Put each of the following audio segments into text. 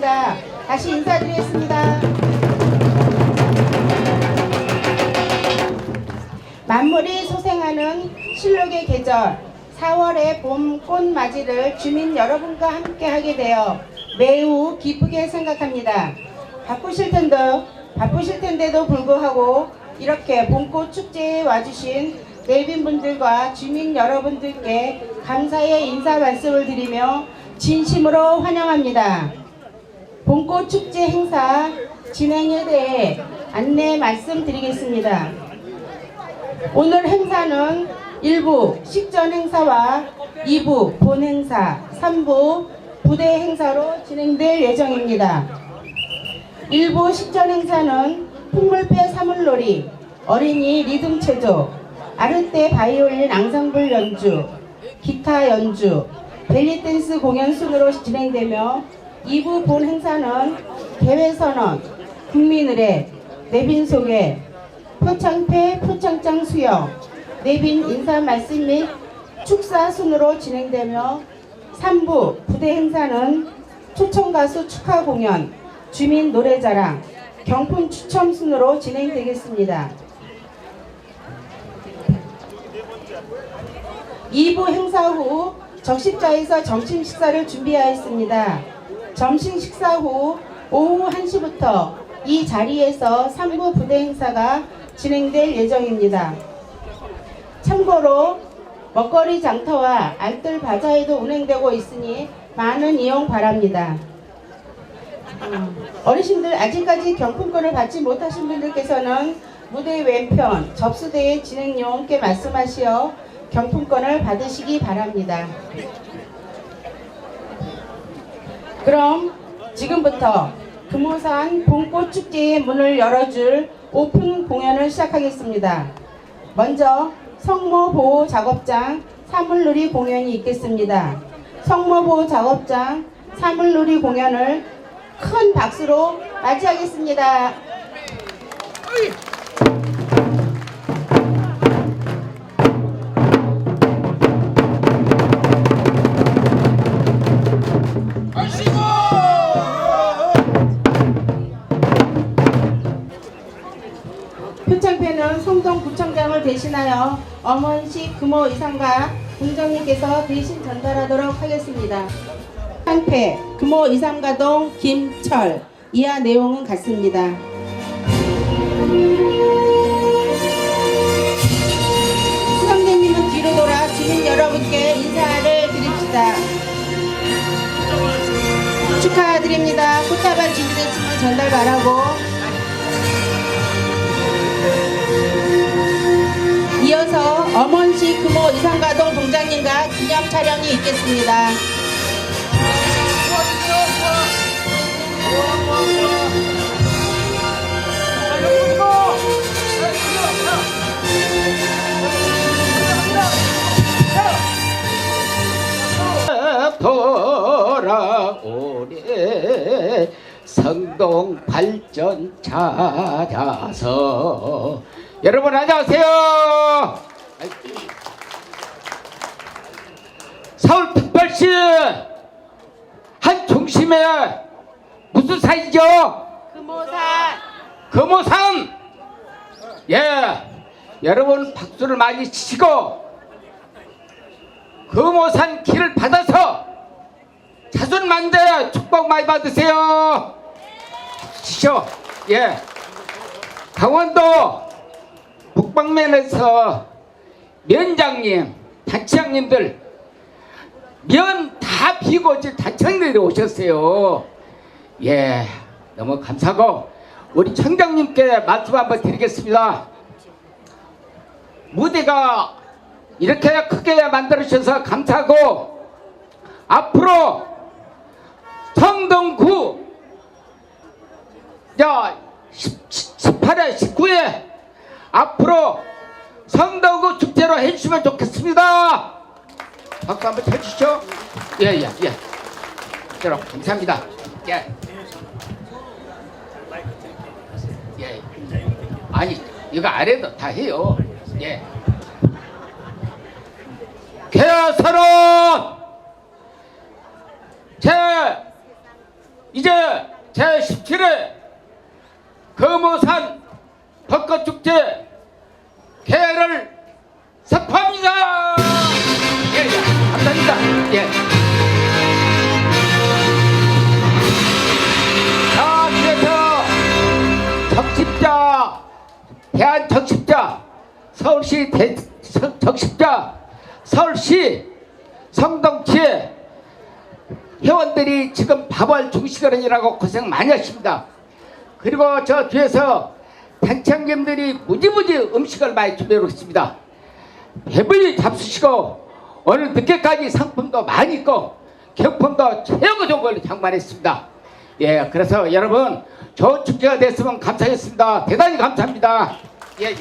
박현숙입니다. 다시 인사드리겠습니다. 만물이 소생하는 실록의 계절 4월의 봄 꽃맞이를 주민 여러분과 함께 하게 되어 매우 기쁘게 생각합니다. 바쁘실 텐데 바쁘실 텐데도 불구하고 이렇게 봄꽃 축제에 와주신 내빈분들과 주민 여러분들께 감사의 인사 말씀을 드리며 진심으로 환영합니다. 봄꽃 축제 행사 진행에 대해 안내 말씀드리겠습니다. 오늘 행사는 1부 식전 행사와 2부 본 행사, 3부 부대 행사로 진행될 예정입니다. 1부 식전 행사는 풍물배 사물놀이, 어린이 리듬 체조, 아르떼 바이올린 앙상블 연주, 기타 연주, 벨리 댄스 공연 순으로 진행되며 2부 본 행사는 개회선언, 국민의례, 내빈 소개, 표창패 표창장 수여, 내빈 인사 말씀 및 축사 순으로 진행되며 3부 부대 행사는 초청 가수 축하 공연, 주민 노래자랑, 경품 추첨 순으로 진행되겠습니다. 2부 행사 후 적십자에서 점심 식사를 준비하였습니다. 점심 식사 후 오후 1시부터 이 자리에서 3부 부대 행사가 진행될 예정입니다. 참고로 먹거리 장터와 알뜰 바자회도 운행되고 있으니 많은 이용 바랍니다. 음, 어르신들 아직까지 경품권을 받지 못하신 분들께서는 무대 왼편 접수대의 진행요원께 말씀하시어 경품권을 받으시기 바랍니다. 그럼 지금부터 금호산 봄꽃축제의 문을 열어줄 오픈 공연을 시작하겠습니다. 먼저 성모 보호 작업장 사물놀이 공연이 있겠습니다. 성모 보호 작업장 사물놀이 공연을 큰 박수로 맞이하겠습니다. 대신하여 엄원식 금호 이상과 공장님께서 대신 전달하도록 하겠습니다. 표창패 금호 이상가동 김철 이하 내용은 같습니다. 수상대님은 뒤로 돌아 주민 여러분께 인사를 드립시다. 축하드립니다. 꽃다발 준비됐으면 전달 바라고 엄원시 금호 이상가동 동장님과 기념 촬영이 있겠습니다. 돌아오래 성동 발전 찾아서. 여러분 안녕하세요 서울 특별시 한 중심에 무슨 사이죠? 금호산. 금호산! 예 여러분 박수를 많이 치시고 금호산 길을 받아서 자손 만대 축복 많이 받으세요. 시죠? 예. 강원도 북방면에서 면장님 단장님들 면 다 비고 이제 단장님들이 오셨어요. 예 너무 감사하고 우리 청장님께 말씀 한번 드리겠습니다. 무대가 이렇게 크게 만들어 주셔서 감사하고 앞으로 성동구 자 18회 19회 앞으로 성동구 축제로 해주시면 좋겠습니다 박수 한번 쳐주시죠 예예예 예, 예. 여러분 감사합니다 예. 예. 아니 이거 아래도 다 해요 예. 개서론 제 이제 제 17회 금호산 벚꽃축제 개를 선포합니다. 예, 예, 감사합니다. 예. 자, 그래서 적십자, 대한 적십자, 서울시 대, 서- 적십자, 서울시 성동치에 회원들이 지금 밥을 중식어른이라고 고생 많이 하십니다. 그리고 저 뒤에서 단창님들이 무지무지 음식을 많이 준비하고 있습니다. 배불리 잡수시고 오늘 늦게까지 상품도 많이 있고 경품도 최고 좋은 걸 장만했습니다. 예, 그래서 여러분 좋은 축제가 됐으면 감사했습니다. 대단히 감사합니다. 예. 예.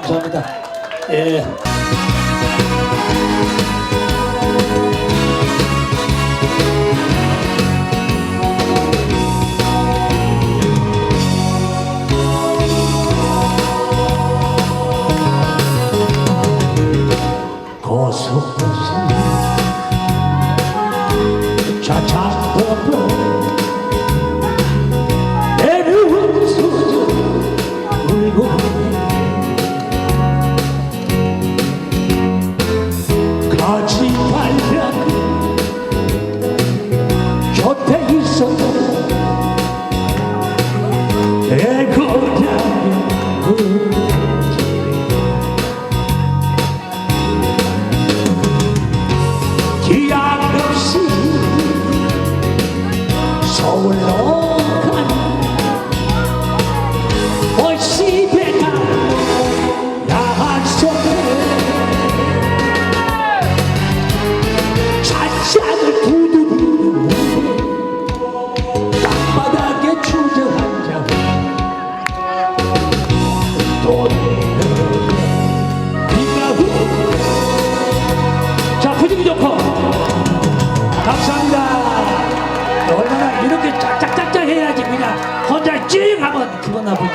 감사합니다. 예. 가 자 분위기 좋고 감사합니다. 얼마나 이렇게 짝짝짝짝 해야지 그냥 혼자 찡 하면 기분 나쁘지.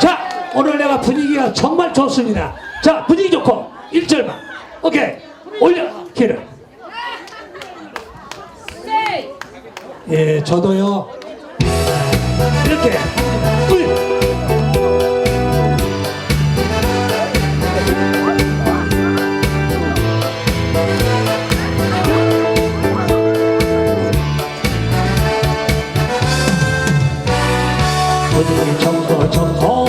자 오늘 내가 분위기가 정말 좋습니다. 자 분위기 좋고 1절만 오케이. 올려. 길을 예 저도요. 이렇게 분위기 좋고 좋고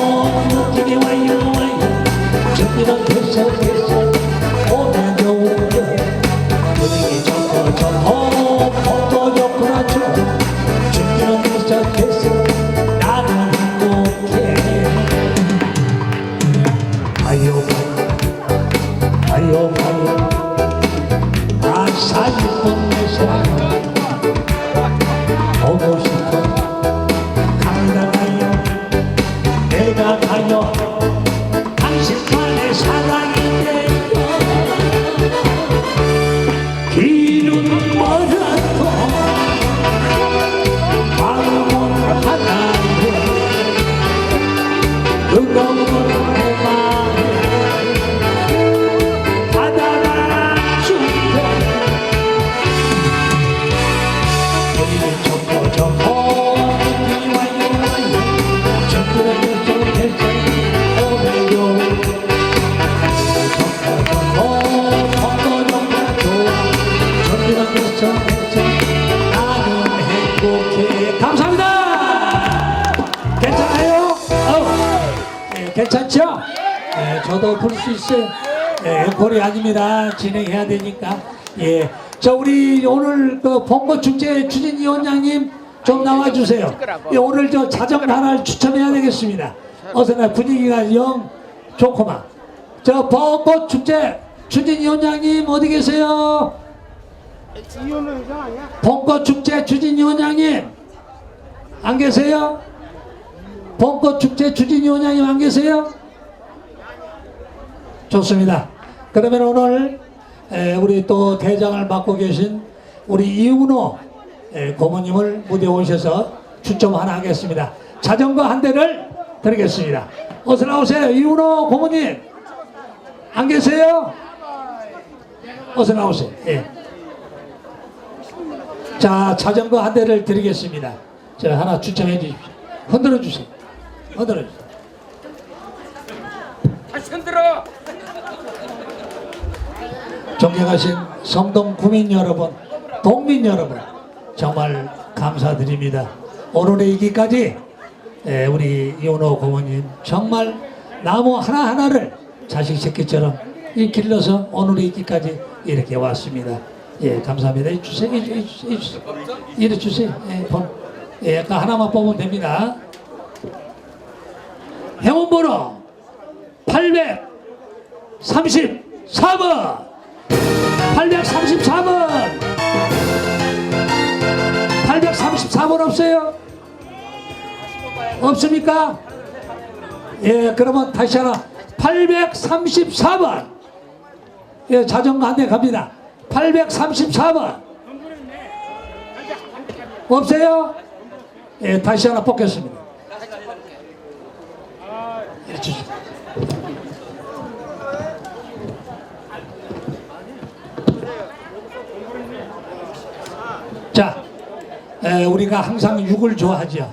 느낌이 와요 와요 준비는 진행해야 되니까. 예. 자, 우리 오늘 그 봉고 축제 추진 위원장님 좀 나와주세요. 예, 오늘 저 자전거 하나를 추첨해야 되겠습니다. 어서 나 분위기가 영 좋구만. 저 봉고 축제 추진 위원장님 어디 계세요? 봉고 축제 추진 위원장님 안 계세요? 봄꽃 축제 추진 위원장님 안 계세요? 좋습니다. 그러면 오늘 에, 우리 또 대장을 맡고 계신 우리 이은호 에, 고모님을 무대에 오셔서 추첨 하나 하겠습니다. 자전거 한 대를 드리겠습니다. 어서 나오세요. 이은호 고모님 안 계세요? 어서 나오세요. 예. 자 자전거 한 대를 드리겠습니다. 자 하나 추첨해 주십시오. 흔들어 주세요. 흔들어 주세요. 다시 흔들어. 존경하신 성동 구민 여러분, 동민 여러분, 정말 감사드립니다. 오늘의 이기까지 에, 우리 이원호 고모님 정말 나무 하나하나를 자식 새끼처럼 이 길러서 오늘의 이기까지 이렇게 왔습니다. 예, 감사합니다. 이 주세요. 이, 이, 이, 이. 이래 주세요. 예, 번, 예, 아까 하나만 뽑으면 됩니다. 행운번호 834번 834번 834번 없어요? 없습니까? 예, 그러면 다시 하나 834번. 예, 자전거 한 대 갑니다. 834번. 없어요? 예, 다시 하나 뽑겠습니다. 예, 주십시오. 자, 에, 우리가 항상 6을 좋아하죠.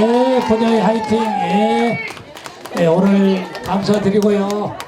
예, 본연의 화이팅. 예. 예, 오늘 감사드리고요.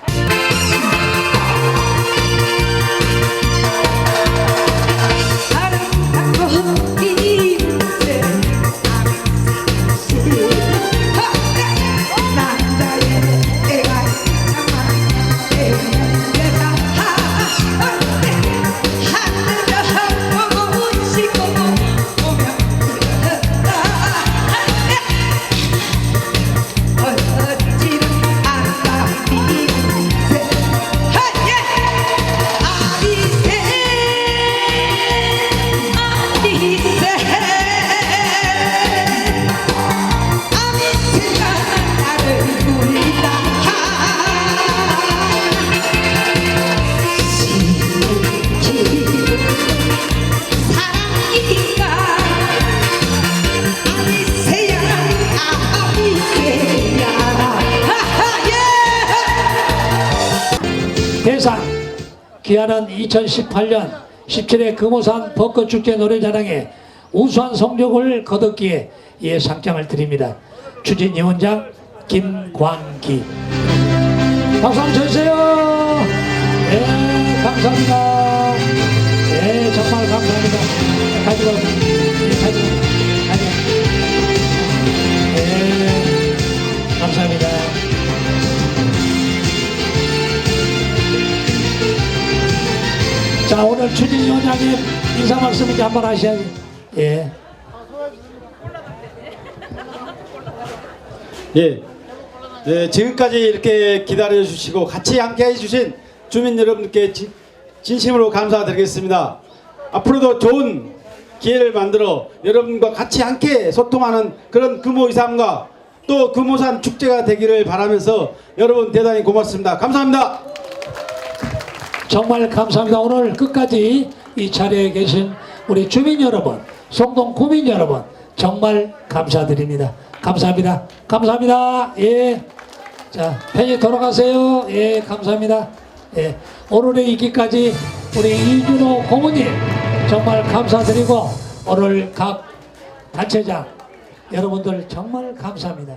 2018년 17회 금호산 벚꽃축제 노래자랑에 우수한 성적을 거뒀기에 예 상장을 드립니다. 추진위원장 김광기 박수 한번 쳐주세요. 예 감사합니다. 예 정말 감사합니다. 가지고 예 가지고 추진위원장님 인사 말씀 이제 한번 하셔야지 예. 예. 예, 지금까지 이렇게 기다려 주시고 같이 함께 해 주신 주민 여러분께 진, 진심으로 감사드리겠습니다. 앞으로도 좋은 기회를 만들어 여러분과 같이 함께 소통하는 그런 금호 이상과 또 금호산 축제가 되기를 바라면서 여러분 대단히 고맙습니다. 감사합니다. 정말 감사합니다. 오늘 끝까지 이 자리에 계신 우리 주민 여러분 송동 구민 여러분 정말 감사드립니다. 감사합니다. 감사합니다. 예 자 편히 돌아가세요. 예 감사합니다. 예. 오늘의 이기까지 우리 이준호 고모님 정말 감사드리고 오늘 각 단체장 여러분들 정말 감사합니다.